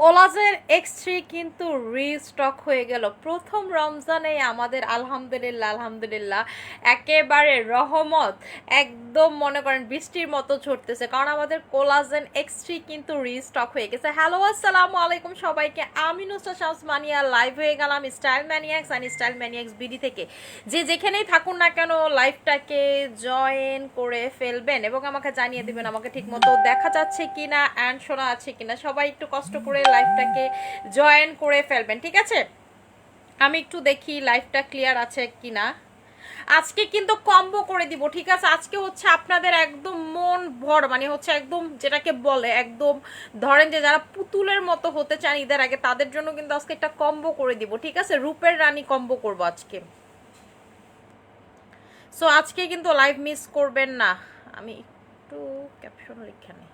কোলাজের X three কিন্তু restock হয়ে গেল। প্রথম রমজানে আমাদের আলহামদুলিল্লাহ আলহামদুলিল্লাহ, একেবারে রহমত। একদম মনে করেন বৃষ্টির মতো ছড়তেছে কারণ আমাদের কোলাজেন এক্স থ্রি কিন্তু রিস্টক হয়ে গেছে। হ্যালো আসসালামু আলাইকুম সবাইকে। আমি নুসরা শামস মানিয়া লাইভ হয়ে গেলাম style maniacs and style maniacs BD থেকে। যে যেখানেই থাকুন না কেন লাইভটাকে জয়েন করে ফেলবেন এবং আমাকে জানিয়ে দেবেন আমাকে ঠিকমতো দেখা যাচ্ছে কিনা অ্যান্ড শোনা আছে কিনা। সবাই একটু কষ্ট করে লাইভটাকে জয়েন করে ফেলবেন, ঠিক আছে? আমি একটু দেখি লাইভটা ক্লিয়ার আছে কিনা। আজকে কিন্তু কম্বো করে দিব, ঠিক আছে? আজকে হচ্ছে আপনাদের একদম মন ভর মানে হচ্ছে একদম যেটাকে বলে, একদম ধরেন যে যারা পুতুলের মতো হতে চান ঈদের আগে, তাদের জন্য কিন্তু আজকে একটা কম্বো করে দিব, ঠিক আছে? রূপের রানী কম্বো করব আজকে। সো আজকে কিন্তু লাইভ মিস করবেন না। আমি একটু ক্যাপশন লিখে নিই।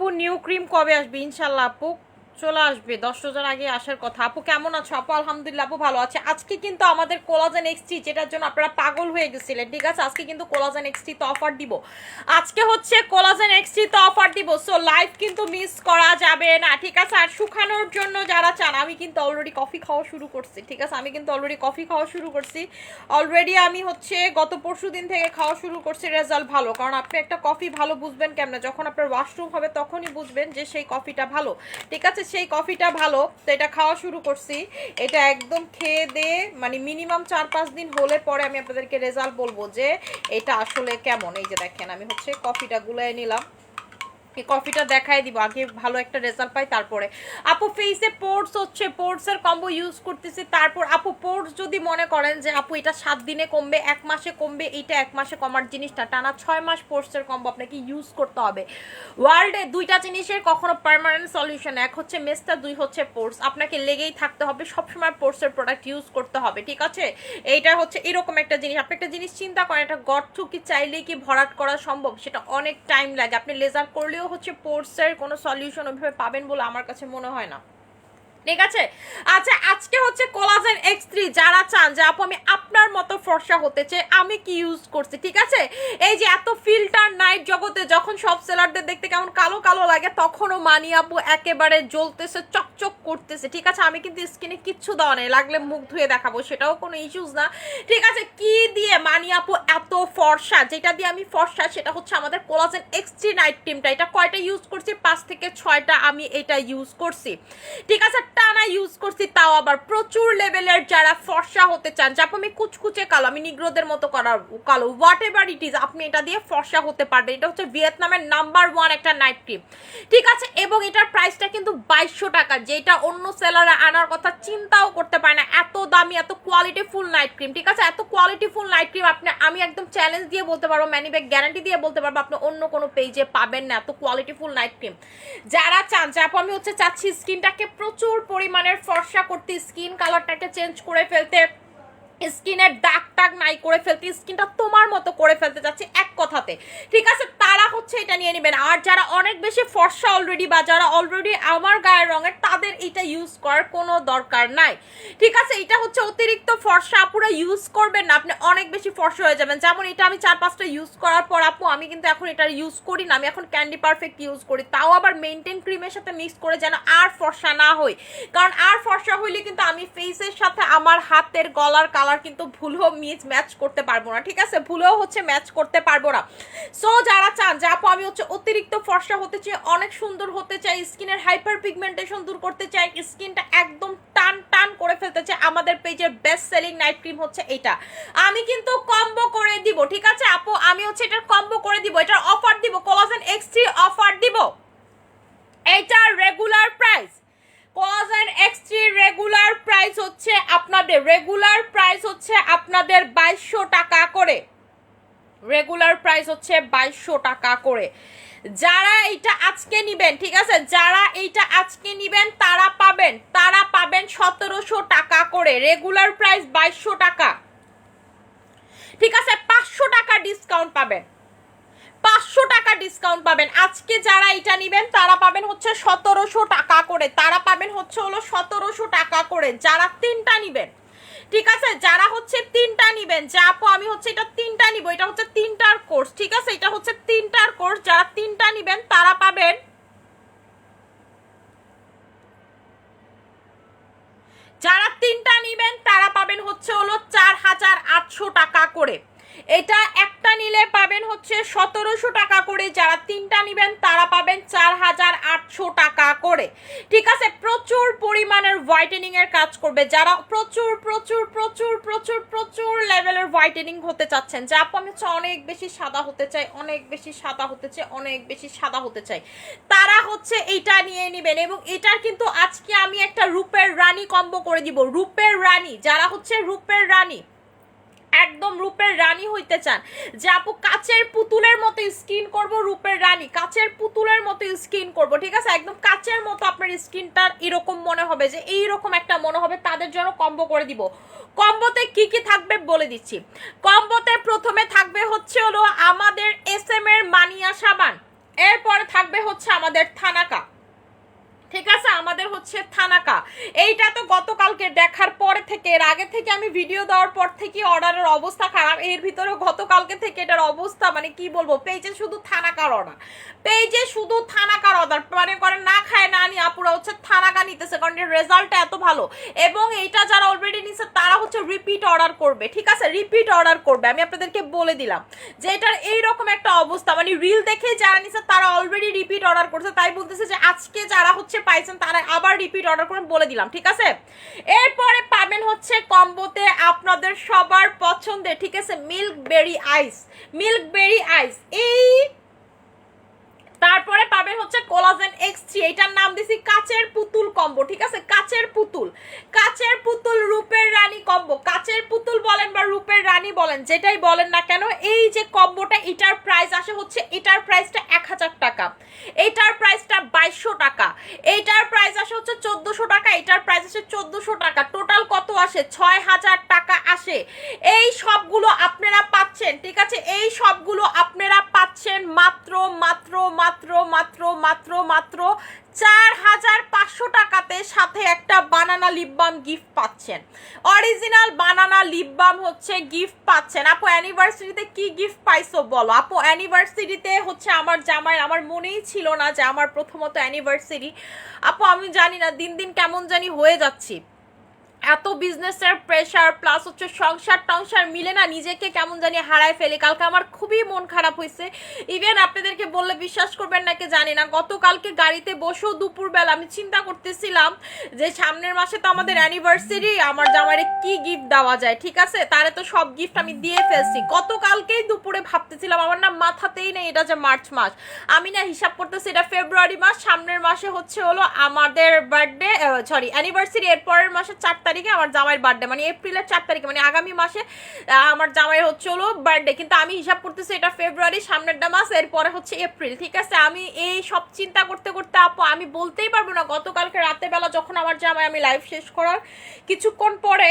আপু নিউ ক্রিম কবে আসবে? ইনশাল্লাহ আপু। চলে আসবে। দশ রোজার আগে আসার কথা। আপু, কেমন আছো? আপু, আলহামদুলিল্লাহ, আপু ভালো আছে। আজকে কিন্তু আমাদের কোলাজেন এক্সটি যেটার জন্য আপনারা পাগল হয়ে গেছিলেন, ঠিক আছে? আজকে কিন্তু কোলাজেন এক্সটি তো অফার দিব। আজকে হচ্ছে কোলাজেন এক্সটি তো অফার দিব। সো লাইভ কিন্তু মিস করা যাবে না, ঠিক আছে? আর শুকানোর জন্য যারা চান, আমি কিন্তু অলরেডি কফি খাওয়া শুরু করছি, ঠিক আছে? আমি কিন্তু অলরেডি কফি খাওয়া শুরু করছি। অলরেডি আমি হচ্ছে গত পরশু দিন থেকে খাওয়া শুরু করছি রেজাল্ট ভালো। কারণ আপনি একটা কফি ভালো বুঝবেন কেমন? যখন আপনার ওয়াশরুম হবে, তখনই বুঝবেন যে সেই কফিটা ভালো, ঠিক আছে? সেই কফিটা ভালো, তো এটা খাওয়া শুরু করছি। এটা একদম খেয়ে দিয়ে মানে মিনিমাম চার পাঁচ দিন হলে পরে আমি আপনাদেরকে রেজাল্ট বলব যে এটা আসলে কেমন। এই যে দেখেন, আমি হচ্ছে কফিটা গুলাই নিলাম। কফিটা দেখাই দিব, আগে ভালো একটা রেজাল্ট পাই, তারপরে। আপু ফেসে পোর্টস হচ্ছে পোর্টসের কম্বো ইউজ করতেছি, তারপর আপু পোর্টস যদি মনে করেন যে আপু এটা সাত দিনে কমবে, এক মাসে কমবে, এইটা এক মাসে কমার জিনিসটা, টানা ছয় মাস পোর্টসের কম্বো আপনাকে ইউজ করতে হবে। ওয়ার্ল্ডে দুইটা জিনিসের কখনো পার্মানেন্ট সলিউশন এক হচ্ছে মেস্তা দুই হচ্ছে পোর্টস আপনাকে লেগেই থাকতে হবে, সবসময় পোর্টসের প্রোডাক্ট ইউজ করতে হবে, ঠিক আছে? এইটা হচ্ছে এরকম একটা জিনিস। আপনি একটা জিনিস চিন্তা করেন, একটা গর্ত কি চাইলেই কি ভরাট করা সম্ভব? সেটা অনেক টাইম লাগে। আপনি লেজার করলেও হচ্ছে পোর্টসের কোনো সলিউশন ওইভাবে পাবেন বলে আমার কাছে মনে হয় না। ঠিক আছে? আচ্ছা আজকে হচ্ছে কোলাজেন এক্স থ্রি যারা চান, যে আপু, আমি আপনার মতো ফর্সা হতে চাই, আমি কি ইউজ করছি, ঠিক আছে? এই যে এত ফিল্টার নাইট জগতে, যখন সব সেলারদের দেখতে কেমন কালো কালো লাগে, তখনও মানি আপু একেবারে জ্বলতেছে, চকচক করতেছে, ঠিক আছে? আমি কিন্তু স্কিনে কিচ্ছু দেওয়া নেই, লাগলে মুখ ধুয়ে দেখাবো, সেটাও কোনো ইস্যুস না। ঠিক আছে, কি দিয়ে মানি আপু এত ফর্সা? যেটা দিয়ে আমি ফর্সা, সেটা হচ্ছে আমাদের কোলাজেন এক্স থ্রি নাইট টিমটা এটা কয়টা ইউজ করছি? পাঁচ থেকে ছয়টা আমি এটা ইউজ করছি। ঠিক আছে টানা ইউজ করছি, তাও আবার প্রচুর লেভেলের যারা ফর্সা হতে চান যাপ আমি কুচকুচে কালো, আমি নিগ্রোদের মতো করার কালো হোয়াট এভার ইট ইজ আপনি এটা দিয়ে ফর্সা হতে পারবেন। এটা হচ্ছে ভিয়েতনামের নাম্বার ওয়ান একটা নাইট ক্রিম ঠিক আছে, এবং এটার প্রাইসটা কিন্তু বাইশশো টাকা, যেটা অন্য সেলারে আনার কথা চিন্তাও করতে পারে না। এত দামি, এত কোয়ালিটি ফুল নাইট ক্রিম ঠিক আছে? এত কোয়ালিটি ফুল নাইট ক্রিম আপনি, আমি একদম চ্যালেঞ্জ দিয়ে বলতে পারব, ম্যানিব্যাগ গ্যারান্টি দিয়ে বলতে পারব, আপনি অন্য কোনো পেজে পাবেন না, এত কোয়ালিটি ফুল নাইট ক্রিম যারা চান, যে আমি হচ্ছে চাচ্ছি স্কিনটাকে প্রচুর পরিমাণের ফর্সা করতে স্কিন কালারটাকে চেঞ্জ করে ফেলতে স্কিনের দাগ টাগ নাই করে ফেলতে, স্কিনটা তোমার মতো করে ফেলতে যাচ্ছে এক কথাতে। ঠিক আছে, তারা হচ্ছে এটা নিয়ে নেবেন। আর যারা অনেক বেশি ফর্সা অলরেডি বা যারা অলরেডি আমার গায়ের রঙের, তাদের এটা ইউজ করার কোনো দরকার নাই। ঠিক আছে, এটা হচ্ছে অতিরিক্ত ফর্সা, আপুরা ইউজ করবেন না। আপনি অনেক বেশি ফর্সা হয়ে যাবেন। যেমন এটা আমি চার পাঁচটা ইউজ করার পর, আপু, আমি কিন্তু এখন এটা ইউজ করি না। আমি এখন ক্যান্ডি পারফেক্ট ইউজ করি। তাও আবার মেনটেন ক্রিমের সাথে মিক্স করে যেন আর ফর্সা না হই। কারণ আর ফর্সা হইলে কিন্তু আমি ফেসের সাথে আমার হাতের গলার কালার কিন্তু ভুলেও মিস ম্যাচ করতে পারব না, ঠিক আছে? ভুলেও হচ্ছে ম্যাচ করতে পারব না। সো যারা চান, যে আপু, আমি হচ্ছে অতিরিক্ত ফর্সা হতে চাই, অনেক সুন্দর হতে চাই স্কিনের হাইপার পিগমেন্টেশন দূর করতে চাই স্কিনটা একদম টান টান করে ফেলতে চাই, আমাদের পেজের বেস্ট সেলিং নাইট ক্রিম হচ্ছে এটা। আমি কিন্তু কম্বো করে দিব, ঠিক আছে আপু? আমি হচ্ছে এটার কম্বো করে দিব, এটার অফার দিব কোলাজেন এক্স থ্রি অফার দিব। এইটার regular price collagen X three regular price হচ্ছে আপনাদের রেগুলার প্রাইস হচ্ছে আপনাদের বাইশশো টাকা করে। রেগুলার প্রাইস হচ্ছে বাইশশো টাকা করে। যারা এইটা আজকে নিবেন, ঠিক আছে? যারা এইটা আজকে নিবেন, তারা পাবেন তারা পাবেন সতেরোশো টাকা করে। রেগুলার প্রাইস বাইশশো টাকা। ঠিক আছে? পাঁচশো টাকা ডিসকাউন্ট পাবেন। পাঁচশো ডিসকাউন্ট পাবেন। আজকে যারা এটা নেবেন, তারা পাবেন হচ্ছে সতেরোশো টাকা করে। তারা পাবেন হচ্ছে হলো সতেরোশো টাকা করে। যারা তিনটা নেবেন, ঠিক আছে? যারা হচ্ছে তিনটা নিবেন, যে আপু, আমি হচ্ছে এটা তিনটা নিব, এটা হচ্ছে তিনটার কোর্স ঠিক আছে? এটা হচ্ছে তিনটার কোর্স যারা তিনটা নিবেন, তারা পাবেন যারা তিনটা নিবেন, তারা পাবেন হচ্ছে হলো চার হাজার আটশো টাকা করে। এটা একটা নিলে পাবেন হচ্ছে সতেরোশো টাকা করে। যারা তিনটা নিবেন, তারা পাবেন চার হাজার আটশো টাকা করে। ঠিক আছে, প্রচুর পরিমাণের হোয়াইটেনিং এর কাজ করবে। যারা প্রচুর প্রচুর প্রচুর প্রচুর প্রচুর লেভেলের হোয়াইটেনিং হতে চাচ্ছেন, যে আপু, আমি হচ্ছে অনেক বেশি সাদা হতে চাই, অনেক বেশি সাদা হতে চাই, অনেক বেশি সাদা হতে চাই। তারা হচ্ছে এইটা নিয়ে নেবেন এবং এটার কিন্তু আজকে আমি একটা রূপের রানী কম্বো করে দিব। রূপের রানী, যারা হচ্ছে রূপের রানী একদম রূপের রানী হইতে চান। যে আপু কাচের পুতুলের মতো স্কিন করব, রূপের রানী। কাচের পুতুলের মতো স্কিন করব, ঠিক আছে? একদম কাচের মতো আপনার স্কিনটা এরকম মনে হবে যে এই রকম একটা মনে হবে, তাদের জন্য কম্বো করে দিব। কম্বোতে কি কি থাকবে বলে দিচ্ছি। কম্বোতে প্রথমে থাকবে হচ্ছে হলো আমাদের এস এম এর মানিয়া সাবান। এরপরে থাকবে হচ্ছে আমাদের থানাকা। ঠিক আছে, আমাদের হচ্ছে থানাকা। এইটা তো গতকালকে দেখার পর থেকে, এর আগে থেকে আমি ভিডিও দেওয়ার পর থেকে অর্ডারের অবস্থা খারাপ। এর ভিতরে গতকালকে থেকে এটার অবস্থা মানে কি বলব পেজে শুধু থানাকার অর্ডার পেজে শুধু থানাকার অর্ডার মানে করে না খায় না নি আপুরা হচ্ছে থানাকা নিতেছে, কারণ এর রেজাল্টটা এত ভালো। এবং এইটা যারা অলরেডি নিছে, তারা হচ্ছে রিপিট অর্ডার করবে, ঠিক আছে? রিপিট অর্ডার করবে, আমি আপনাদেরকে বলে দিলাম যে এটার এইরকম একটা অবস্থা মানে রিল দেখে যারা নিছে, তারা অলরেডি রিপিট অর্ডার করছে। তাই বলতেছে যে আজকে যারা হচ্ছে পাইছেন তারা আবার রিপিট অর্ডার করে বলে দিলাম, ঠিক আছে? এরপরে পাবেন হচ্ছে কম্বোতে আপনাদের সবার পছন্দের, ঠিক আছে মিল্ক বেরি আইস মিল্ক বেরি আইস এই তারপরে পাবেন হচ্ছে কোলাজেন এক্স থ্রি এটার নাম দিছি কাচের পুতুল কম্বো, ঠিক আছে? কাচের পুতুল। কাচের পুতুল রূপের রানী কম্বো। কাচের পুতুল বলেন বা রূপের রানী বলেন, যেটাই বলেন না কেন, এই যে কম্বোটা, এটার প্রাইস আসে হচ্ছে, এটার প্রাইসটা এক হাজার টাকা। এটার প্রাইসটা বাইশশো টাকা। এইটার প্রাইস আসে হচ্ছে চোদ্দোশো টাকা, এটার প্রাইস আসে চোদ্দোশো টাকা। টোটাল কত আসে? ছয় হাজার টাকা আসে। এই সবগুলো আপনারা পাচ্ছেন, ঠিক আছে? এই সবগুলো আপনারা পাচ্ছেন মাত্র মাত্র মাত্র মাত্র মাত্র মাত্র মাত্র চার হাজার পাঁচশো টাকাতে সাথে একটা বানানা লিপ বাম গিফট পাচ্ছেন। অরিজিনাল বানানা লিপ বাম হচ্ছে গিফট পাচ্ছেন। আপু অ্যানিভার্সারিতে কি গিফট পাইছো বলো? আপু অ্যানিভার্সারিতে হচ্ছে আমার জামাই, আমার মনেই ছিল না যে আমার প্রথমত অ্যানিভার্সারি আপু, আমি জানি না, দিন দিন কেমন জানি হয়ে যাচ্ছি। এত বিজনেসের প্রেশার প্লাস হচ্ছে সংসার টংসার মিলে না নিজেকে কেমন জানি হারায় ফেলে। কালকে আমার খুবই মন খারাপ হয়েছে ইভেন আপনাদেরকে বললে বিশ্বাস করবেন নাকি জানি না, গতকালকে গাড়িতে বসেও দুপুরবেলা আমি চিন্তা করতেছিলাম যে সামনের মাসে তো আমাদের অ্যানিভার্সারি আমার জামাইরে কি গিফট দেওয়া যায়, ঠিক আছে? তারে তো সব গিফট আমি দিয়ে ফেলছি। গতকালকেই দুপুরে ভাবতেছিলাম, আমার না মাথাতেই নেই এটা যে মার্চ মাস। আমি না হিসাব করতেছি এটা ফেব্রুয়ারি মাস, সামনের মাসে হচ্ছে হলো আমাদের বার্থডে সরি অ্যানিভার্সারি এর পরের মাসে চার তারিখে আমার জামাইয়ের বার্থডে মানে এপ্রিলের চার তারিখে মানে আগামী মাসে আমার জামাই হচ্ছে হলো বার্থডে কিন্তু আমি হিসাব করতেছি এটা ফেব্রুয়ারি সামনেরটা মাস, এরপরে হচ্ছে এপ্রিল ঠিক আছে? আমি এই সব চিন্তা করতে করতে আপু, আমি বলতেই পারব না, গতকালকে রাতের বেলা যখন আমার জামাই আমি লাইভ শেষ করার কিছুক্ষণ পরে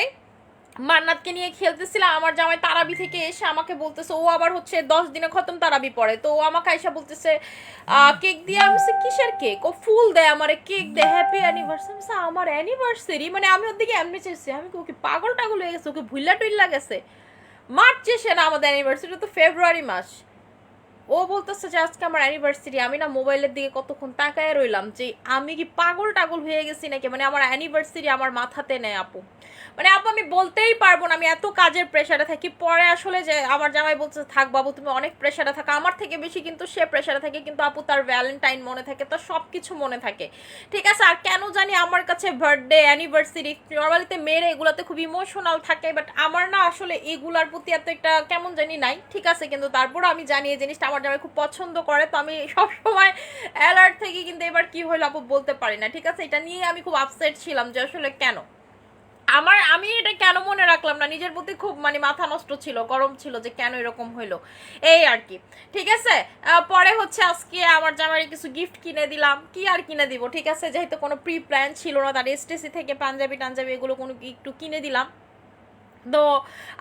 মান্নাতকে নিয়ে খেলতেছিলাম আমার জামাই তারাবি থেকে এসে আমাকে বলতেছে, ও আবার হচ্ছে দশ দিনে খতম তারাবি পড়ে। তো ও আমাকে এসে বলতেছে কেক দিয়ে আমি কিসের কেক? ও ফুল দেয় আমার, কেক দেয় হ্যাপি অ্যানিভার্সারি আমি আমার অ্যানিভার্সারি মানে আমি ওর দিকে এমনি চেয়েছি, আমি ওকে পাগল টাগল হয়ে গেছে, ওকে ভুল্লা টুল্লা গেছে? মার্চ এসে না আমাদের অ্যানিভার্সারি তো ফেব্রুয়ারি মাস। ও বলতেছে যে, আজকে আমার অ্যানিভার্সারি আমি না মোবাইলের দিকে কতক্ষণ তাকায় রইলাম যে, আমি কি পাগল টাগল হয়ে গেছি নাকি? মানে আমার অ্যানিভার্সারি আমার মাথাতে নেয় আপু। মানে আপু আমি বলতেই পারব না, আমি এত কাজের প্রেশারে থাকি। পরে আসলে যে আমার জামাই বলছে, থাক বাবু, তুমি অনেক প্রেশারে থাকো। আমার থেকে বেশি কিন্তু সে প্রেশারে থাকে, কিন্তু আপু তার ভ্যালেন্টাইন মনে থাকে, তার সব কিছু মনে থাকে। ঠিক আছে, আর কেন জানি আমার কাছে বার্থডে অ্যানিভার্সারি নর্মালিতে মেয়েরা এগুলোতে খুব ইমোশনাল থাকে বাট আমার না আসলে এগুলার প্রতি এত একটা কেমন জানি নাই। ঠিক আছে, কিন্তু তারপরে আমি জানি এই জিনিসটা আমার জামাই খুব পছন্দ করে, তো আমি সবসময় অ্যালার্ট থেকে কিন্তু এবার কি হলো আপু বলতে পারি না। ঠিক আছে, এটা নিয়ে আমি খুব আপসেট ছিলাম যে আসলে কেন? আমার, আমি এটা কেন মনে রাখলাম না? নিজের প্রতি খুব মানে মাথা নষ্ট ছিল, গরম ছিল যে কেন এরকম হইল। এই আর কি। ঠিক আছে? পরে হচ্ছে আজকে আমার জামাই কিছু গিফট কিনে দিলাম। কি আর কিনে দিব? ঠিক আছে? যেহেতু কোনো প্রি প্ল্যান ছিল না, তার এসটিসি থেকে পাঞ্জাবি টাঞ্জাবি এগুলো কোনো একটু কিনে দিলাম। তো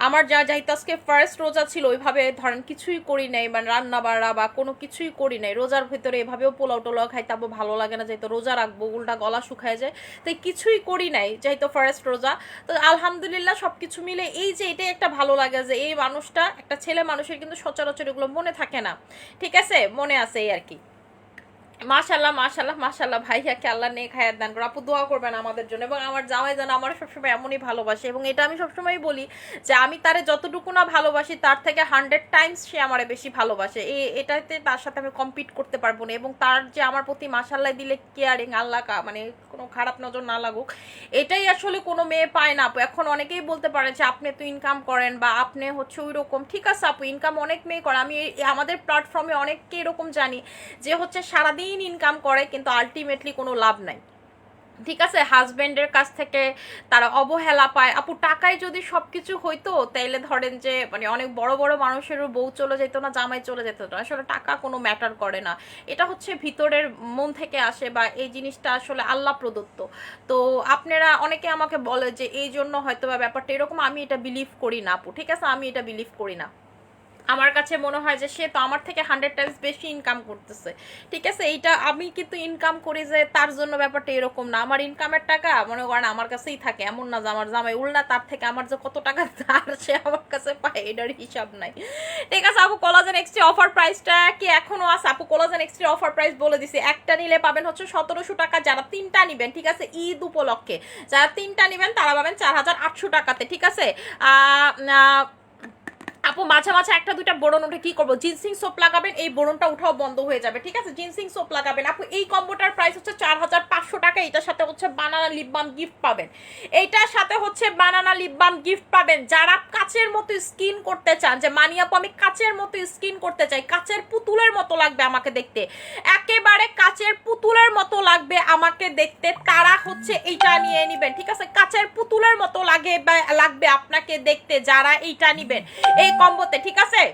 আমার যা যাইতে আজকে ফার্স্ট রোজা ছিল, ওইভাবে ধরেন কিছুই করি নাই মানে রান্না বাড়া বা কোনো কিছুই করি নাই। রোজার ভিতরে এভাবেও পোলাও টোলাও খাই আবার ভালো লাগে না, যেহেতু রোজা রাখব, উল্টা গলা শুকায় যায়। তাই কিছুই করি নাই, যেহেতু ফার্স্ট রোজা। তো আলহামদুলিল্লাহ সব কিছু মিলে এই যে এটাই একটা ভালো লাগে যে এই মানুষটা, একটা ছেলে মানুষের কিন্তু সচরাচর এগুলো মনে থাকে না। ঠিক আছে? মনে আছে এই আর কি। মাশাল্লাহ মাশাল্লাহ মাশাল্লাহ ভাইয়াকে আল্লাহ নেক হায়াত দান করো আপু দোয়া করবেন আমাদের জন্য এবং আমার জামাই যেন আমার সবসময় এমনই ভালোবাসে এবং এটা আমি সবসময় বলি যে আমি তারে যতটুকু না ভালোবাসি, তার থেকে হান্ড্রেড টাইমস সে আমারে বেশি ভালোবাসে। এই এটাতে তার সাথে আমি কম্পিট করতে পারব না এবং তার যে আমার প্রতি মাশাল্লাহ দিলে কেয়ারিং আল্লাহ কা মানে কোনো খারাপ নজর না লাগুক। এটাই আসলে কোনো মেয়ে পায় না আপু। এখন অনেকেই বলতে পারে যে, আপনি তো ইনকাম করেন বা আপনি হচ্ছে ওই রকম ঠিক আছে আপু ইনকাম অনেক মেয়ে করে। আমি আমাদের প্ল্যাটফর্মে অনেককে এরকম জানি যে হচ্ছে সারাদিন ইনকাম করে, কিন্তু আলটিমেটলি কোনো লাভ নাই। ঠিক আছে? হাজবেন্ডের কাছ থেকে তারা অবহেলা পায়। আপু, টাকায় যদি সব কিছু হইতো, তাইলে ধরেন যে মানে অনেক বড় বড় মানুষেরও বউ চলে যেত না, জামাই চলে যেত না। আসলে টাকা কোনো ম্যাটার করে না। এটা হচ্ছে ভিতরের মন থেকে আসে বা এই জিনিসটা আসলে আল্লাহ প্রদত্ত। তো আপনারা অনেকে আমাকে বলে যে এই জন্য হয়তো বা ব্যাপারটা এরকম, আমি এটা বিলিভ করি না আপু। ঠিক আছে? আমি এটা বিলিভ করি না। আমার কাছে মনে হয় যে সে তো আমার থেকে হান্ড্রেড টাইমস বেশি ইনকাম করতেছে। ঠিক আছে? এইটা আমি কিন্তু ইনকাম করি যে তার জন্য ব্যাপারটা এরকম না। আমার ইনকামের টাকা মনে করেন আমার কাছেই থাকে। এমন না যে আমার জামাই উল্টা, তার থেকে আমার যে কত টাকা তার সে আমার কাছে পায়, এটার হিসাব নাই। ঠিক আছে, আপু কোলাজেন এক্সট্রি অফার প্রাইসটা কি এখনও আছে? আপু কোলাজেন এক্সট্রি অফার প্রাইস বলে দিছি। একটা নিলে পাবেন হচ্ছে সতেরোশো টাকা। যারা তিনটা নিবেন, ঠিক আছে? ঈদ উপলক্ষে। যারা তিনটা নিবেন, তারা পাবেন চার হাজার আটশো টাকাতে। ঠিক আছে? আপু, মাঝে মাঝে একটা, দুইটা বোরন উঠে কি করব? জিনসিং সোপ লাগাবেন, এই বোরনটা উঠাও, বন্ধ হয়ে যাবে, ঠিক আছে? জিনসিং সোপ লাগাবেন। আপু, এই কম্বোটার প্রাইস হচ্ছে চার হাজার পাঁচশো টাকা, এটার সাথে হচ্ছে বানানা লিপ বাম গিফট পাবেন। এইটার সাথে হচ্ছে বানানা লিপ বাম গিফট পাবেন। যারা কাচের মতো স্কিন করতে চান, যে মানি আপু, আমি কাচের মতো স্কিন করতে চাই, কাচের পুতুলের মতো লাগবে আমাকে দেখতে। একেবারে কাচের পুতুলের মতো লাগবে আমাকে দেখতে, তারা হচ্ছে এইটা নিয়ে নিবেন, ঠিক আছে? কাচের পুতুলের মতো লাগে লাগবে আপনাকে দেখতে, যারা এইটা নিবেন। এই কম্বোতে ঠিক আছে?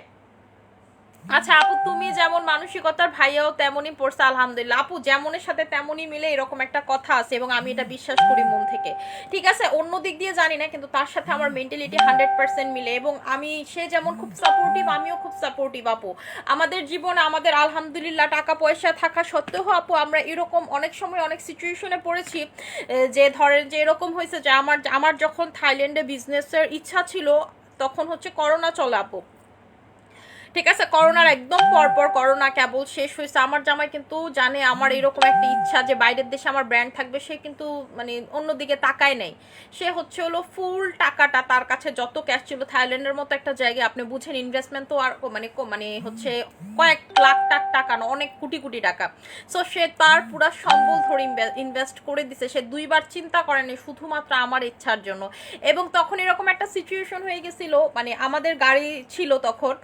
আচ্ছা আপু, তুমি যেমন মানসিকতার ভাইয়াও তেমনই পড়ছে, আলহামদুলিল্লাহ। আপু, যেমনের সাথে তেমনই মিলে এরকম একটা কথা আছে এবং আমি এটা বিশ্বাস করি মন থেকে। ঠিক আছে, অন্য দিক দিয়ে জানি না, কিন্তু তার সাথে আমার মেন্টালিটি হান্ড্রেড পার্সেন্ট মিলে এবং আমি, সে যেমন খুব সাপোর্টিভ আমিও খুব সাপোর্টিভ আপু। আমাদের জীবনে আমাদের আলহামদুলিল্লাহ টাকা পয়সা থাকা সত্ত্বেও আপু, আমরা এরকম অনেক সময় অনেক সিচুয়েশনে পড়েছি যে ধরেন যে এরকম হয়েছে যে আমার আমার যখন থাইল্যান্ডে বিজনেসের ইচ্ছা ছিল তখন হচ্ছে করোনা চলে আপু। ঠিক আছে, করোনার একদম পরপর করোনা কেবল শেষ হয়েছে। আমার জামাই কিন্তু জানে আমার এরকম একটা ইচ্ছা যে বাইরের দেশে আমার ব্র্যান্ড থাকবে, সে কিন্তু মানে অন্যদিকে তাকায় নেই। সে হচ্ছে হলো ফুল টাকাটা তার কাছে যত ক্যাশ ছিল, থাইল্যান্ডের মতো একটা জায়গায়, আপনি বুঝেন ইনভেস্টমেন্ট তো আর মানে মানে হচ্ছে কয়েক লাখ টাক টাকা না, অনেক কোটি কোটি টাকা। সো সে তার পুরো সম্বল ধরে ইনভেস্ট করে দিছে। সে দুইবার চিন্তা করেনি শুধুমাত্র আমার ইচ্ছার জন্য। এবং তখন এরকম একটা সিচুয়েশন হয়ে গেছিল মানে আমাদের গাড়ি ছিল তখন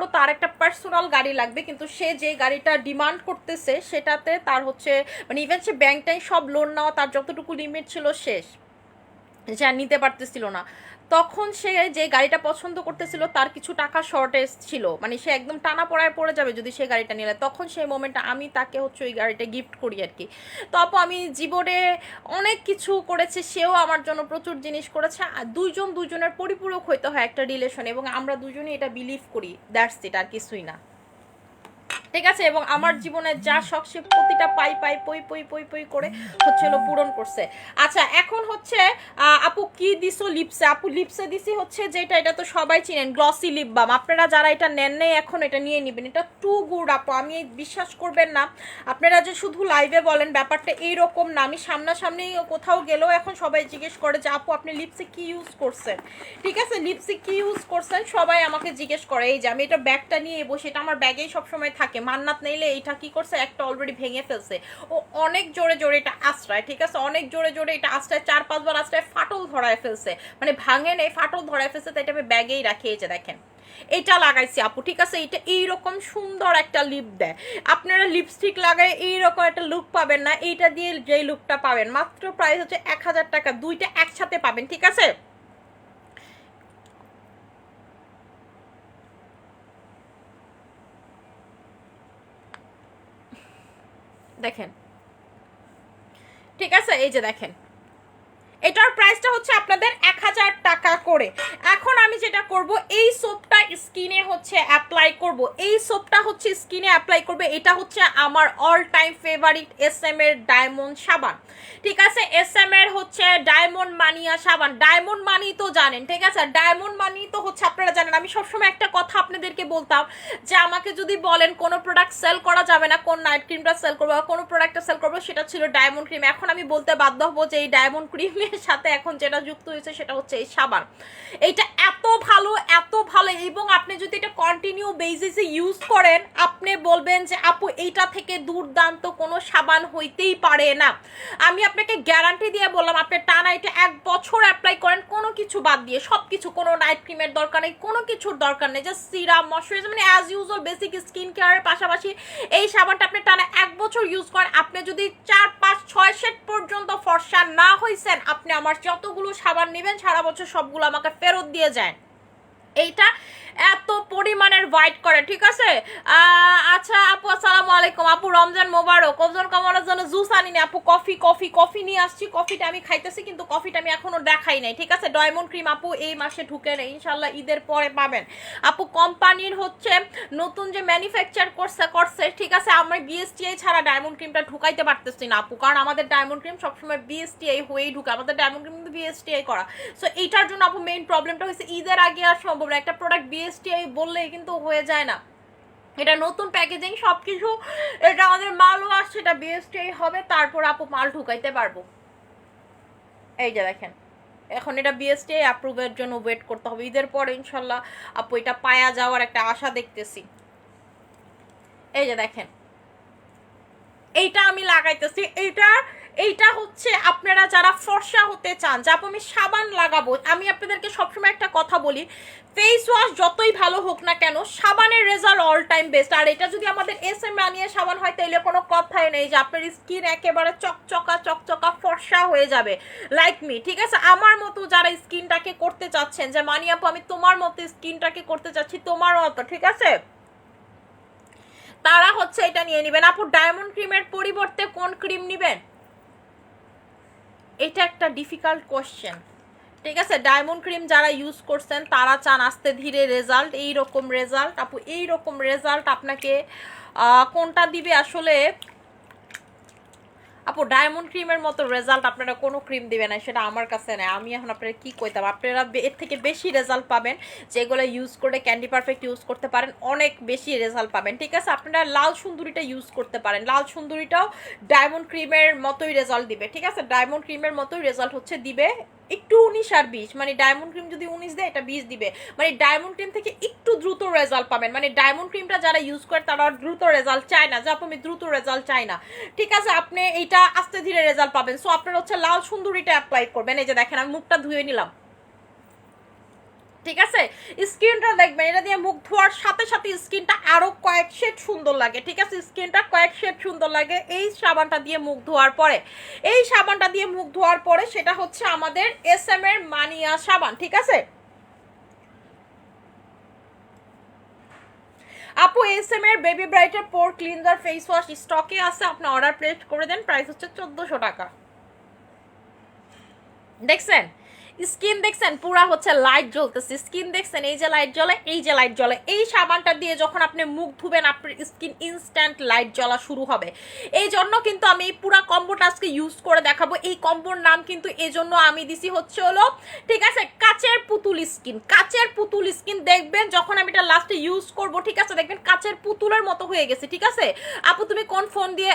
তারপরও তার একটা পার্সোনাল গাড়ি লাগবে, কিন্তু সে যে গাড়িটা ডিমান্ড করতেছে, সেটাতে তার হচ্ছে মানে ইভেন সে ব্যাংকটাই সব লোন নেওয়া তার যতটুকু লিমিট ছিল শেষ। যে আর নিতে পারতেছিল না। তখন সে যে গাড়িটা পছন্দ করতেছিল, তার কিছু টাকা শর্টেজ ছিল। মানে সে একদম টানা পড়ায় পড়ে যাবে যদি সে গাড়িটা নিলে। তখন সেই মোমেন্টটা আমি তাকে হচ্ছে ওই গাড়িটা গিফট করি আর কি। তো আপু, আমি জীবনে অনেক কিছু করেছে, সেও আমার জন্য প্রচুর জিনিস করেছে। আর দুইজন দুজনের পরিপূরক হইতে হয় একটা রিলেশন এবং আমরা দুজনেই এটা বিলিভ করি। দ্যাটস ইট আর কিছুই না। ঠিক আছে? এবং আমার জীবনে যা শখ সে প্রতিটা পাই পাই, পই পই পই পই করে হচ্ছে হলো পূরণ করছে। আচ্ছা এখন হচ্ছে আপু কি দিছো লিপসে? আপু লিপসে দিছি হচ্ছে যেটা, এটা তো সবাই চিনেন গ্লসি লিপ বাম আপনারা যারা এটা নেন নেই এখন, এটা নিয়ে নেবেন। এটা টু গুড আপু। আমি বিশ্বাস করবেন না। আপনারা যে শুধু লাইভে বলেন, ব্যাপারটা এইরকম না। আমি সামনাসামনি কোথাও গেলেও এখন সবাই জিজ্ঞেস করে যে, আপু, আপনি লিপসে কি ইউজ করছেন? ঠিক আছে? লিপসে কি ইউজ করছেন? সবাই আমাকে জিজ্ঞেস করে। এই যে, আমি এটা ব্যাগটা নিয়ে বসে, এটা আমার ব্যাগেই সবসময় থাকে। মান্নাত নেইলে এইটা কি করছে? একটা অলরেডি ভেঙে ফেলছে। ও অনেক জোরে জোরে এটা আশ্রয়, ঠিক আছে? অনেক জোরে জোরে এটা আশ্রয়, চার পাঁচবার আশ্রয় ফাটল ধরায় ফেলছে। মানে ভাঙে নেই, ফাটল ধরায় ফেলছে, তাই এটা আমি ব্যাগেই রাখি। এই যে দেখেন, এটা লাগাইছি আপু, ঠিক আছে? এটা এইরকম সুন্দর একটা লিপ দেয়। আপনারা লিপস্টিক লাগায় এইরকম একটা লুক পাবেন না। এইটা দিয়ে যেই লুকটা পাবেন, মাত্র প্রাইস হচ্ছে এক হাজার টাকা। দুইটা একসাথে পাবেন, ঠিক আছে? দেখেন। ঠিক আছে? এই যে দেখেন। এটার প্রাইসটা হচ্ছে আপনাদের এক হাজার টাকা করে। এখন আমি যেটা করব, এই সোপটা স্কিনে হচ্ছে অ্যাপ্লাই করব। এই সোপটা হচ্ছে স্কিনে অ্যাপ্লাই করবে। এটা হচ্ছে আমার all time favourite S M এর ডায়মন্ড সাবান। ঠিক আছে? এস এম এর হচ্ছে ডায়মন্ড মানিয়া সাবান। ডায়মন্ড মানি তো জানেন, ঠিক আছে? ডায়মন্ড মানি তো হচ্ছে আপনারা জানেন। আমি সবসময় একটা কথা আপনাদেরকে বলতাম যে আমাকে যদি বলেন কোনো প্রোডাক্ট সেল করা যাবে না, কোন নাইট ক্রিমটা সেল করব বা কোনো প্রোডাক্টটা সেল করব, সেটা ছিল ডায়মন্ড ক্রিম এখন আমি বলতে বাধ্য হব যে এই ডায়মন্ড ক্রিমের সাথে এখন যেটা যুক্ত হয়েছে সেটা হচ্ছে এই সাবান। এইটা এত ভালো এত ভালো এবং আপনি যদি এটা কন্টিনিউ বেসিসে ইউজ করেন, আপনি বলবেন যে, আপু, এইটা থেকে দুর্দান্ত কোনো সাবান হইতেই পারে না। আমি আপনাকে গ্যারান্টি দিয়ে বললাম, আপনি টানা এটা এক বছর অ্যাপ্লাই করেন, কোনো কিছু বাদ দিয়ে সব কিছু কোনো নাইট ক্রিমের দরকার নেই, কোনো কিছুর দরকার নেই জাস্ট সিরাম ময়শ্চারাইজার মানে অ্যাজ ইউজুয়াল বেসিক স্কিন কেয়ারের পাশাপাশি এই সাবানটা আপনি টানা এক বছর ইউজ করেন, আপনি যদি চার, পাঁচ, ছয় সেট পর্যন্ত ফর্সা না হয়েছেন আপনি আমার যতগুলো সাবান নেবেন সারা বছর সবগুলো আমাকে ফেরত দিয়ে যায় এইটা এত পরিমাণের হোয়াইট করে, ঠিক আছে? আচ্ছা আপু, আসসালামু আলাইকুম। আপু, রমজান মোবারক। ওজন কমানোর জন্য জুস আনিনি। আপু, কফি কফি কফি নিয়ে আসছি। কফিটা আমি খাইতেছি, কিন্তু কফিটা আমি এখনও দেখাই নাই, ঠিক আছে? ডায়মন্ড ক্রিম আপু, এই মাসে ঢুকে নেই। ইনশাল্লাহ ঈদের পরে পাবেন। আপু কোম্পানির হচ্ছে নতুন যে ম্যানুফ্যাকচার করছে করছে, ঠিক আছে? আমরা বিএসটিআই ছাড়া ডায়মন্ড ক্রিমটা ঢুকাইতে পারতেছি না, আপু, কারণ আমাদের ডায়মন্ড ক্রিম সবসময় বিএসটিআই হয়েই ঢুকে। আমাদের ডায়মন্ড ক্রিম কিন্তু বিএসটিআই করা। সো এইটার জন্য, আপু মেইন প্রবলেমটা হয়েছে ঈদের আগে আর সম্ভব না। একটা প্রোডাক্ট বিএসটিআই বললেই কিন্তু হয়ে যায় না। এটা নতুন প্যাকেজিং সব কিছু এটা আমাদের মালও আসছে, এটা বিএসটিআই হবে, তারপর আপু মাল ঢুকাইতে পারব। এই যে দেখেন, এখন এটা বিএসটিআই অ্যাপ্রুভের জন্য ওয়েট করতে হবে। ঈদের পরে ইনশাল্লাহ আপু এটা পায়া যাওয়ার একটা আশা দেখতেছি। এই যে দেখেন, এইটা আমি লাগাইতেছি। এইটা এইটা হচ্ছে আপনারা যারা ফর্সা হতে চান, যা আমি সাবান লাগাবো, আমি আপনাদেরকে সবসময় একটা কথা বলি ফেস ওয়াশ যতই ভালো হোক না কেন, সাবানের রেজাল্ট অল টাইম বেস্ট আর এটা যদি আমাদের এস এম মানিয়ে সাবান হয়, তাইলে কোনো কথাই নেই যে আপনার স্কিন একেবারে চকচকা চকচকা, ফর্সা হয়ে যাবে। লাইক মি ঠিক আছে? আমার মতো যারা স্কিনটাকে করতে চাচ্ছেন, যে মানি আপু, আমি তোমার মতো স্কিনটাকে করতে চাচ্ছি, তোমার মতো, ঠিক আছে? তারা হচ্ছে এটা নিয়ে নেবেন। আপু ডায়মন্ড ক্রিমের পরিবর্তে কোন ক্রিম নেবেন? এটা একটা ডিফিকাল্ট কোয়েশ্চেন ঠিক আছে? ডায়মন্ড ক্রিম যারা ইউজ করছেন, তারা চান আস্তে ধীরে রেজাল্ট এই রকম রেজাল্ট আপু এই রকম রেজাল্ট আপনাকে কোনটা দিবে আসলে আপু ডায়মন্ড ক্রিমের মতো রেজাল্ট আপনারা কোনো ক্রিম দিবে না, সেটা আমার কাছে নেই। আমি এখন আপনারা কি কইতাম, আপনারা এর থেকে বেশি রেজাল্ট পাবেন যেগুলো ইউজ করে ক্যান্ডি পারফেক্ট ইউজ করতে পারেন, অনেক বেশি রেজাল্ট পাবেন। ঠিক আছে, আপনারা লাল সুন্দরীটা ইউজ করতে পারেন। লাল সুন্দরীটাও ডায়মন্ড ক্রিমের মতোই রেজাল্ট দিবে। ঠিক আছে ডায়মন্ড ক্রিমের মতোই রেজাল্ট হচ্ছে দিবে একটু উনিশ আর বিশ। মানে ডায়মন্ড ক্রিম যদি উনিশ দেয়, এটা বিশ দিবে। মানে ডায়মন্ড ক্রিম থেকে একটু দ্রুত রেজাল্ট পাবেন। মানে ডায়মন্ড ক্রিমটা যারা ইউজ করে, তারা দ্রুত রেজাল্ট চায় না। যে আপু, আমি দ্রুত রেজাল্ট চাই না। ঠিক আছে, আপনি এইটা আস্তে ধীরে রেজাল্ট পাবেন। সো আপনার হচ্ছে লাল সুন্দরীটা অ্যাপ্লাই করবেন। এই যে দেখেন, আমি মুখটা ধুয়ে নিলাম। ঠিক আছে? স্কিনটা দেখবেন, এটা দিয়ে মুখ ধোয়ার সাথে সাথে স্কিনটা আরও কয়েক শেড সুন্দর লাগে, ঠিক আছে? স্কিনটা কয়েক শেড সুন্দর লাগে এই সাবানটা দিয়ে মুখ ধোয়ার পরে। এই সাবানটা দিয়ে মুখ ধোয়ার পরে সেটা হচ্ছে আমাদের এস এম এর মানিয়া সাবান, ঠিক আছে? আপু এস এম এর বেবি ব্রাইটের পোর ক্লিনজার, ফেস ওয়াশ স্টকে আছে, আপনি অর্ডার প্লেস করে দেন, প্রাইস হচ্ছে চোদ্দোশো টাকা। দেখছেন? স্কিন দেখছেন? পুরা হচ্ছে লাইট জ্বলতেছে। স্কিন দেখছেন? এই যে লাইট জ্বলে, এই যে লাইট জ্বলে। এই সাবানটা দিয়ে যখন আপনি মুখ ধুবেন, আপনার স্কিন ইনস্ট্যান্ট লাইট জ্বলা শুরু হবে। এই জন্য কিন্তু আমি এই পুরা কম্বোটা আজকে ইউজ করে দেখাবো। এই কম্বোর নাম কিন্তু এই জন্য আমি দিছি হচ্ছে হলো, ঠিক আছে? কাচের পুতুল স্কিন। কাচের পুতুল স্কিন দেখবেন, যখন আমি এটা লাস্টে ইউজ করব, ঠিক আছে? দেখবেন কাচের পুতুলের মতো হয়ে গেছে, ঠিক আছে? আপু, তুমি কোন ফোন দিয়ে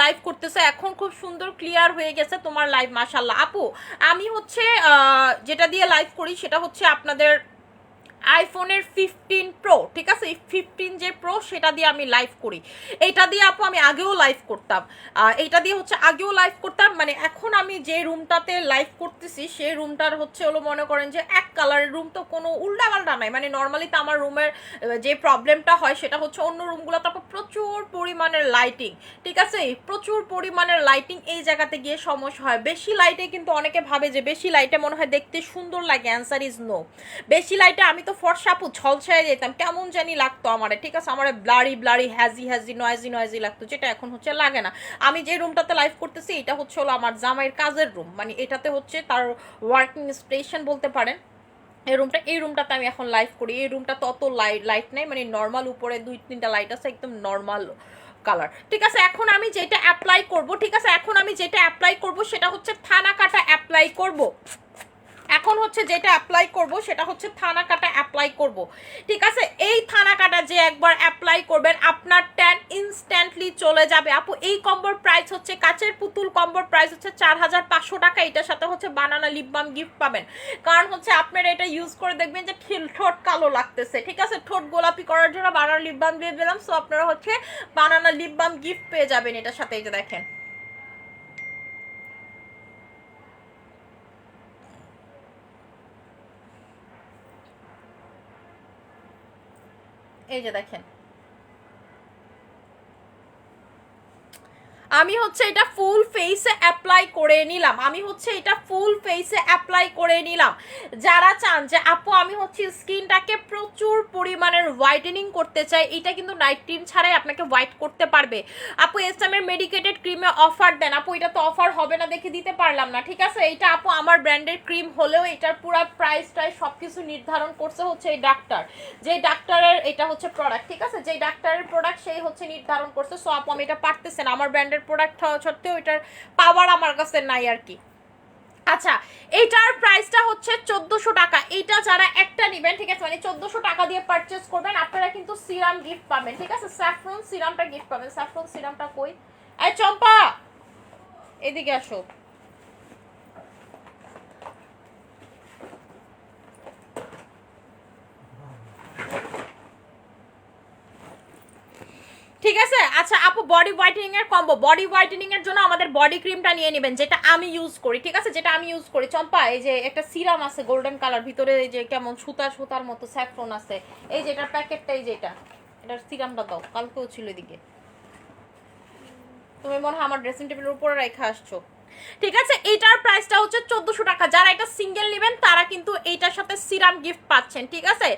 লাইভ করতেছে। এখন খুব সুন্দর ক্লিয়ার হয়ে গেছে তোমার লাইভ মাশাল্লাহ আপু, আমি হচ্ছে যেটা দিয়ে লাইভ করি সেটা হচ্ছে আপনাদের আইফোনের ফিফটিন প্রো ঠিক আছে? ফিফটিন যে প্রো সেটা দিয়ে আমি লাইভ করি। এটা দিয়ে আপু আমি আগেও লাইভ করতাম। এটা দিয়ে হচ্ছে আগেও লাইভ করতাম। মানে এখন আমি যে রুমটাতে লাইভ করতেছি, সেই রুমটার হচ্ছে হলো মনে করেন যে এক কালারের রুম তো কোনো উল্টাপাল্টা নাই। মানে নর্মালি তো আমার রুমের যে প্রবলেমটা হয়, সেটা হচ্ছে অন্য রুমগুলো তারপর প্রচুর পরিমাণের লাইটিং ঠিক আছে? প্রচুর পরিমাণের লাইটিং এই জায়গাতে গিয়ে সমস্যা হয়। বেশি লাইটে কিন্তু অনেকে ভাবে যে বেশি লাইটে মনে হয় দেখতে সুন্দর লাগে অ্যান্সার ইজ নো বেশি লাইটে আমি তো ফর্সা আপু ছলছায় যেতাম, কেমন জানি লাগতো আমার, ঠিক আছে? আমার blurry blurry, hazy hazy, noisy noisy লাগতো, যেটা এখন হচ্ছে লাগে না। আমি যে রুমটাতে লাইভ করতেছি, এটা হচ্ছে হলো আমার জামাইয়ের কাজের রুম মানে এটাতে হচ্ছে তার ওয়ার্কিং স্টেশন বলতে পারেন। এই রুমটা এই রুমটাতে আমি এখন লাইভ করি। এই রুমটা তত লাইট লাইট নেই মানে নর্মাল উপরে দুই তিনটা লাইট আছে, একদম নর্মাল কালার ঠিক আছে, এখন আমি যেটা অ্যাপ্লাই করব, ঠিক আছে? এখন আমি যেটা অ্যাপ্লাই করব, সেটা হচ্ছে থানা কাটা অ্যাপ্লাই করব। এখন হচ্ছে যেটা অ্যাপ্লাই করব, সেটা হচ্ছে থানা কাটা অ্যাপ্লাই করব। ঠিক আছে? এই থানা কাটা যে একবার অ্যাপ্লাই করবেন, আপনার ট্যান ইনস্ট্যান্টলি চলে যাবে। আপু, এই কম্বোর প্রাইস হচ্ছে কাচের পুতুল কম্বোর প্রাইস হচ্ছে চার হাজার পাঁচশো টাকা। এটার সাথে হচ্ছে বানানা লিপ বাম গিফট পাবেন। কারণ হচ্ছে আপনারা এটা ইউজ করে দেখবেন যে ঠোঁট কালো লাগতেছে। ঠিক আছে? ঠোঁট গোলাপি করার জন্য বানানা লিপ বাম দিয়ে দিলাম। সো আপনারা হচ্ছে বানানা লিপ বাম গিফট পেয়ে যাবেন এটার সাথে। এই যে দেখেন। এই যে দেখেন আমি হচ্ছে এটা ফুল ফেসে অ্যাপ্লাই করে নিলাম। আমি হচ্ছে এটা ফুল ফেসে অ্যাপ্লাই করে নিলাম। যারা চান যে, আপু, আমি হচ্ছে স্কিনটাকে প্রচুর পরিমাণের হোয়াইটেনিং করতে চাই, এটা কিন্তু নাইট ক্রিম ছাড়াই আপনাকে হোয়াইট করতে পারবে। আপু এসএমের মেডিকেটেড ক্রিমে অফার দেন। আপু, এটা তো অফার হবে না, দেখে দিতে পারলাম না, ঠিক আছে? এটা আপু, আমার ব্র্যান্ডের ক্রিম হলেও এটার পুরো প্রাইস প্রাইসটাই সব কিছু নির্ধারণ করছে হচ্ছে এই ডাক্তার যে ডাক্তারের এটা হচ্ছে প্রোডাক্ট ঠিক আছে? যে ডাক্তারের প্রোডাক্ট সেই হচ্ছে নির্ধারণ করছে। সো আপু, আমি এটা পারতেছেন আমার ব্র্যান্ডের প্রোডাক্ট হওয়া সত্ত্বেও এটার পাওয়ার আমার কাছে নাই আর কি আচ্ছা এইটার প্রাইসটা হচ্ছে চোদ্দোশো টাকা। এইটা যারা একটা নেবেন, ঠিক আছে? মানে চোদ্দোশো টাকা দিয়ে পারচেস করবেন, আপনারা কিন্তু সিরাম গিফট পাবেন, ঠিক আছে? স্যাফরন সিরামটা গিফট পাবেন। স্যাফরন সিরামটা কই? এই চম্পা! এদিকে আসো। ঠিক আছে? আচ্ছা আপু বডি হোয়াইটেনিং এর কম্বো বডি হোয়াইটেনিং এর জন্য আমাদের বডি ক্রিমটা নিয়ে নেবেন, যেটা আমি ইউজ করি, ঠিক আছে? যেটা আমি ইউজ করি। চম্পা, এই যে একটা সিরাম আছে গোল্ডেন কালার ভিতরে এই যে কেমন সুতা সুতার মতো স্যাফ্রন আছে, এই যে এটার প্যাকেটটা এই যে এটা। এটার সিরামটা দাও, কালকেও ছিল এদিকে। তুমি মনে হয় আমার ড্রেসিং টেবিলের উপরে রেখে আসছো। ঠিক আছে? এইটার প্রাইসটা হচ্ছে চোদ্দশো টাকা। যারা এটা সিঙ্গেল নেবেন, তারা কিন্তু এইটার সাথে সিরাম গিফট পাচ্ছেন, ঠিক আছে?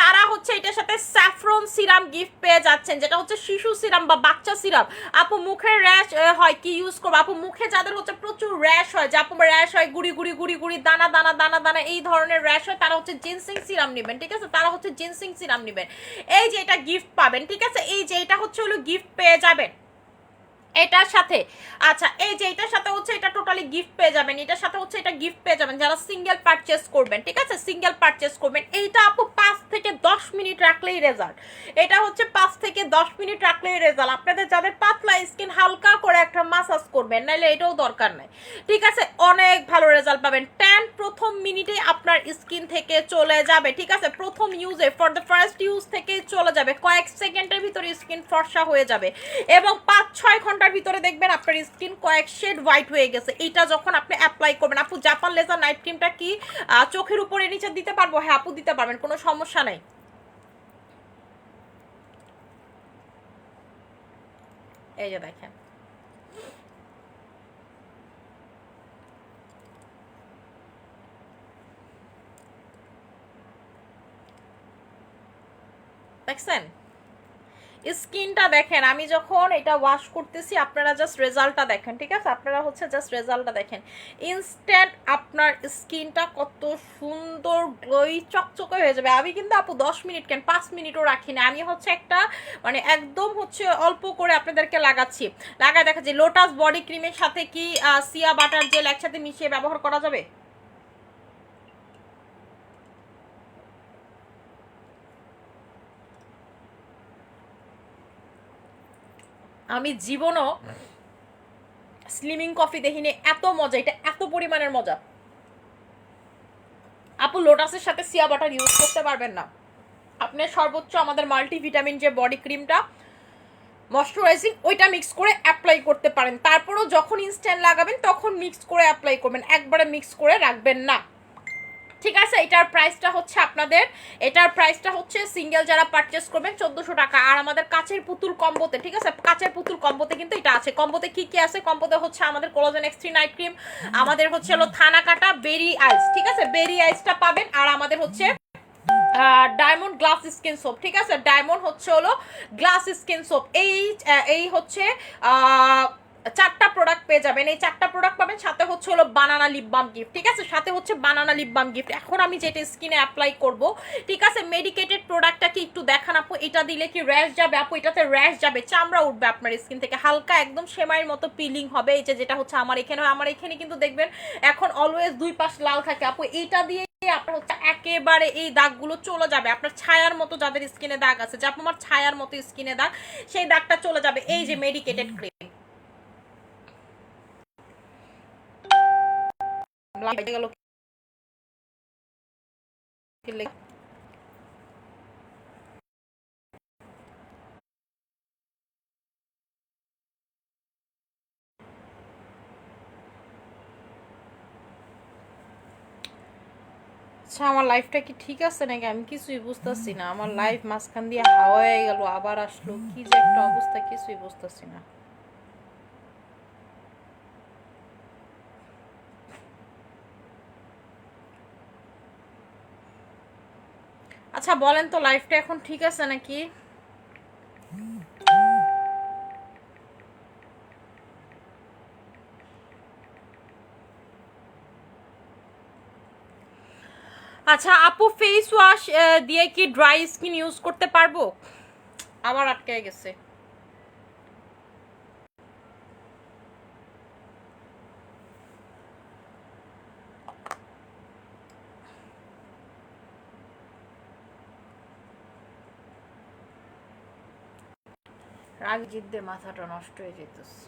তারা হচ্ছে এটার সাথে স্যাফরন সিরাম গিফট পেয়ে যাচ্ছেন, যেটা হচ্ছে শিশু সিরাম বা বাচ্চা সিরাম আপু মুখের র্যাশ হয়, কি ইউজ করব? আপু, মুখে যাদের হচ্ছে প্রচুর র্যাশ হয়, যে আপু র্যাশ হয়, গুড়ি গুড়ি গুড়ি গুড়ি, দানা দানা দানা দানা, এই ধরনের র্যাশ হয়, তারা হচ্ছে জিনসিং সিরাম নেবেন, ঠিক আছে? তারা হচ্ছে জিনসিং সিরাম নেবেন। এই যে এটা গিফট পাবেন, ঠিক আছে? এই যে এটা হচ্ছে হলো গিফট পেয়ে যাবেন। এটার সাথে। আচ্ছা এই যে এটার সাথে হচ্ছে এটা টোটালি গিফট পেয়ে যাবেন। এটার সাথে হচ্ছে এটা গিফট পেয়ে যাবেন যারা সিঙ্গেল পারচেস করবেন, ঠিক আছে? সিঙ্গেল পারচেস করবেন। এইটা আপু পাঁচ থেকে দশ মিনিট রাখলেই রেজাল্ট এটা হচ্ছে পাঁচ থেকে দশ মিনিট রাখলেই রেজাল্ট আপনাদের যাদের পাতলা স্কিন হালকা করে একটা মাসাজ করবেন নাহলে এটাও দরকার নাই। ঠিক আছে? অনেক ভালো রেজাল্ট পাবেন। ট্যান প্রথম মিনিটেই আপনার স্কিন থেকে চলে যাবে, ঠিক আছে? প্রথম ইউজে ফর দ্য ফার্স্ট ইউজ থেকে চলে যাবে। কয়েক সেকেন্ডের ভিতরে স্কিন ফর্সা হয়ে যাবে। এবং পাঁচ ছয় ঘণ্টার ভিতরে দেখবেন আপনার স্কিন কয়েক শেড হোয়াইট হয়ে গেছে। এটা যখন আপনি অ্যাপ্লাই করবেন, আপু, জাপান লেজার নাইট ক্রিমটা কি চোখের উপরে নিচে দিতে পারব? হ্যাঁ আপু, দিতে পারবেন, কোনো সমস্যা নাই। এই যে দেখেন। দেখছেন? স্কিনটা দেখেন, আমি যখন এটা ওয়াশ করতেছি, আপনারা জাস্ট রেজাল্টটা দেখেন, ঠিক আছে? আপনারা হচ্ছে জাস্ট রেজাল্টটা দেখেন। ইনস্ট্যান্ট আপনার স্কিনটা কত সুন্দর গ্লোই চকচকে হয়ে যাবে। আমি কিন্তু আপু দশ মিনিট কেন? পাঁচ মিনিটও রাখি না। আমি হচ্ছে একটা মানে একদম হচ্ছে অল্প করে আপনাদেরকে লাগাচ্ছি। লাগায় দেখা লোটাস বডি ক্রিমের সাথে কি সিয়া বাটার জেল একসাথে মিশিয়ে ব্যবহার করা যাবে? আমি জীবনও স্লিমিং কফি দেখিনি, এত মজা, এটা এত পরিমাণের মজা। আপু, লোটাসের সাথে সিয়া বাটার ইউজ করতে পারবেন না। আপনি সর্বোচ্চ আমাদের মাল্টিভিটামিন যে বডি ক্রিমটা ময়শ্চারাইজিং ওইটা মিক্স করে অ্যাপ্লাই করতে পারেন। তারপরও যখন ইনস্ট্যান্ট লাগাবেন, তখন মিক্স করে অ্যাপ্লাই করবেন। একবারে মিক্স করে রাখবেন না। ঠিক আছে, এটার প্রাইসটা হচ্ছে আপনাদের, এটার প্রাইসটা হচ্ছে সিঙ্গেল যারা পারচেস করবেন চোদ্দোশো টাকা। আর আমাদের কাচের পুতুল কম্বোতে, ঠিক আছে, কাচের পুতুল কম্বোতে কিন্তু এটা আছে। কম্বোতে কি কি আছে? কম্বোতে হচ্ছে আমাদের collagen X three night cream আমাদের হচ্ছে হলো থানা কাটা বেরি আইস ঠিক আছে? বেরি আইসটা পাবেন। আর আমাদের হচ্ছে ডায়মন্ড গ্লাস স্কিন সোপ ঠিক আছে? ডায়মন্ড হচ্ছে হলো গ্লাস স্কিন সোপ এই এই হচ্ছে চারটা প্রোডাক্ট পেয়ে যাবেন। এই চারটা প্রোডাক্ট পাবেন, সাথে হচ্ছে হলো বানানা লিপ বাম গিফট ঠিক আছে? সাথে হচ্ছে বানানা লিপ বাম গিফট এখন আমি যেটা স্কিনে অ্যাপ্লাই করব, ঠিক আছে? মেডিকেটেড প্রোডাক্টটা কি একটু দেখান আপু? এটা দিলে কি র্যাশ যাবে আপু? এটাতে র্যাশ যাবে, চামড়া উঠবে আপনার স্কিন থেকে। হালকা একদম সেমাইয়ের মতো পিলিং হবে। এই যে যেটা হচ্ছে আমার এখানে আমার এখানে কিন্তু দেখবেন এখন অলওয়েজ দুই পাশ লাল থাকে আপু। এইটা দিয়ে আপনার হচ্ছে একেবারে এই দাগগুলো চলে যাবে। আপনার ছায়ার মতো যাদের স্কিনে দাগ আছে, যে আপু আমার ছায়ার মতো স্কিনে দাগ, সেই দাগটা চলে যাবে। এই যে মেডিকেটেড ক্রিম আচ্ছা আমার লাইফটা কি ঠিক আছে নাকি? আমি কিছুই বুঝতেছি না। আমার লাইফ মাঝখান দিয়ে হাওয়ায় গেল, আবার আসলো। কি যে একটা অবস্থা, কিছুই বুঝতেছি না। আচ্ছা বলেন তো লাইফটা এখন ঠিক আছে নাকি? আচ্ছা আপু ফেস ওয়াশ দিয়ে কি ড্রাই স্কিন ইউজ করতে পারব? আবার আটকে গেছে। রাগ জিদ্দে মাথাটা নষ্ট হয়ে যেতেছে